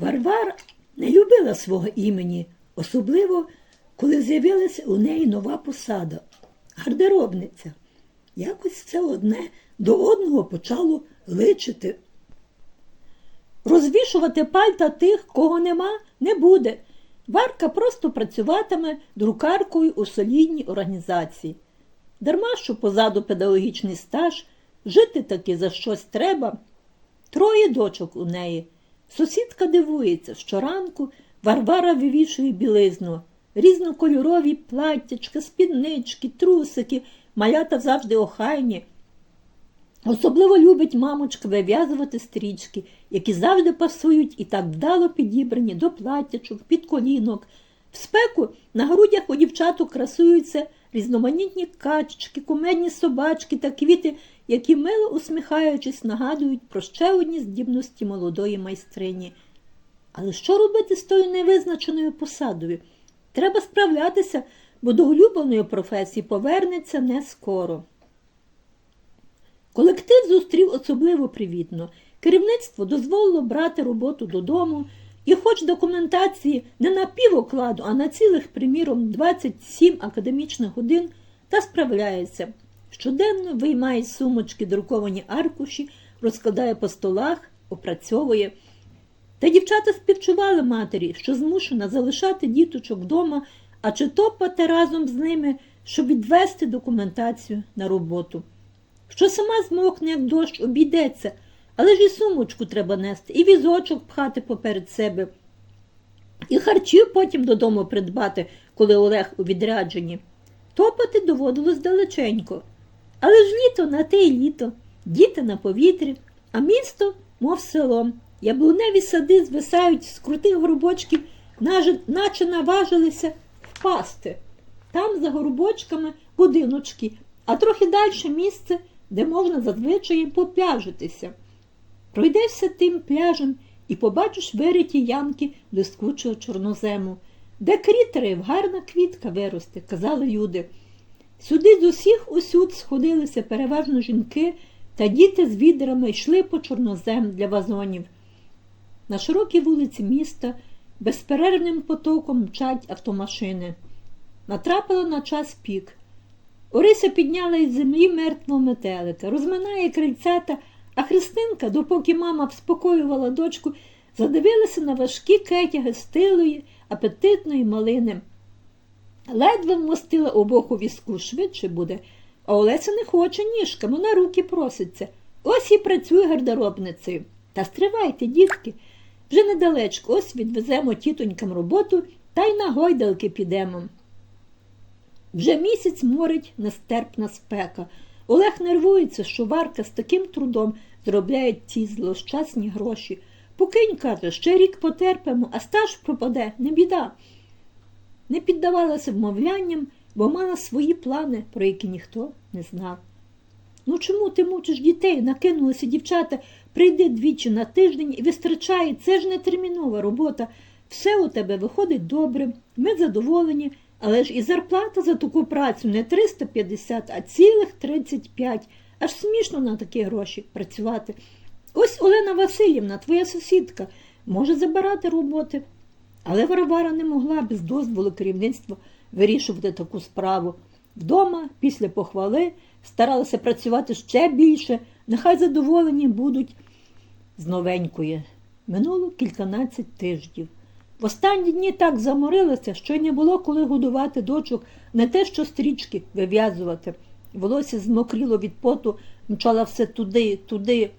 Варвара не любила свого імені, особливо, коли з'явилася у неї нова посада гардеробниця. Якось все одне до одного почало личити. Розвішувати пальта тих, кого нема, не буде. Варка просто працюватиме друкаркою у солідній організації. Дарма, що позаду педагогічний стаж, жити таки за щось треба. Троє дочок у неї. Сусідка дивується, щоранку Варвара вивішує білизну, різнокольорові платтячка, спіднички, трусики, малята завжди охайні. Особливо любить мамочка вив'язувати стрічки, які завжди пасують і так вдало підібрані до платтячок, під колінок. В спеку на грудях у дівчаток красуються різноманітні качечки, кумедні собачки та квіти, які мило усміхаючись, нагадують про ще одні здібності молодої майстрині. Але що робити з тою невизначеною посадою? Треба справлятися, бо до улюбленої професії повернеться не скоро. Колектив зустрів особливо привітно. Керівництво дозволило брати роботу додому, і хоч документації не на півокладу, а на цілих, приміром, 27 академічних годин, та справляється. Щоденно виймає з сумочки друковані аркуші, розкладає по столах, опрацьовує. Та дівчата співчували матері, що змушена залишати діточок вдома, а чи топати разом з ними, щоб відвести документацію на роботу. Що сама змокне, як дощ, обійдеться, але ж і сумочку треба нести, і візочок пхати поперед себе, і харчів потім додому придбати, коли Олег у відрядженні. Топати доводилось далеченько. Але ж літо на те й літо, діти на повітрі, а місто, мов село. Яблуневі сади звисають з крутих горбочків, наче наважилися впасти. Там за горбочками будиночки, а трохи далі місце, де можна зазвичай попляжитися. Пройдешся тим пляжем і побачиш вириті ямки блискучого чорнозему, де крітерів гарна квітка виросте, казали люди. Сюди з усіх усюд сходилися переважно жінки та діти з відрами йшли по чорнозем для вазонів. На широкій вулиці міста безперервним потоком мчать автомашини. Натрапила на час пік. Орися підняла із землі мертвого метелика, розминає крильцята, а Христинка, допоки мама вспокоювала дочку, задивилася на важкі кетяги стилої, апетитної малини. Ледве вмостила обох у візку, швидше буде, а Олеся не хоче ніжками, на руки проситься. Ось і працює гардеробницею. Та стривайте, дітки, вже недалечко, ось відвеземо тітонькам роботу та й на гойдалки підемо. Вже місяць морить нестерпна спека. Олег нервується, що Варка з таким трудом зробляє ці злощасні гроші. Покинь, каже, ще рік потерпимо, а стаж пропаде, не біда. Не піддавалася вмовлянням, бо мала свої плани, про які ніхто не знав. Ну чому ти мучиш дітей? Накинулися дівчата, прийди двічі на тиждень і вистрачай, це ж не термінова робота. Все у тебе виходить добре, ми задоволені, але ж і зарплата за таку працю не 350, а цілих 35. Аж смішно на такі гроші працювати. Ось Олена Васильівна, твоя сусідка, може забирати роботи. Але Варвара не могла без дозволу керівництва вирішувати таку справу. Вдома, після похвали, старалася працювати ще більше, нехай задоволені будуть з новенької. Минуло кільканадцять тижнів. В останні дні так заморилася, що й не було коли годувати дочок, не те, що стрічки вив'язувати. Волосся змокріло від поту, мчала все туди, туди.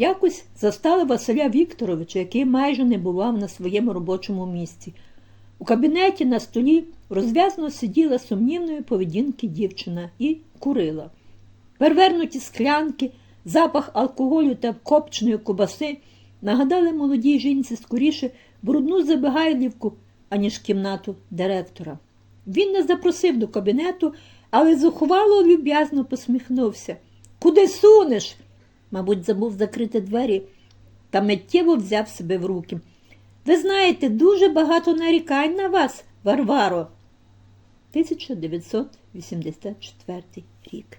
Якось застали Василя Вікторовича, який майже не бував на своєму робочому місці. У кабінеті на столі розв'язано сиділа сумнівної поведінки дівчина і курила. Перевернуті склянки, запах алкоголю та копченої кубаси нагадали молодій жінці скоріше брудну забігайлівку, аніж кімнату директора. Він не запросив до кабінету, але зухвало люб'язно посміхнувся. Куди сунеш? Мабуть, забув закрити двері та миттєво взяв себе в руки. Ви знаєте, дуже багато нарікань на вас, Варваро. 1984 рік.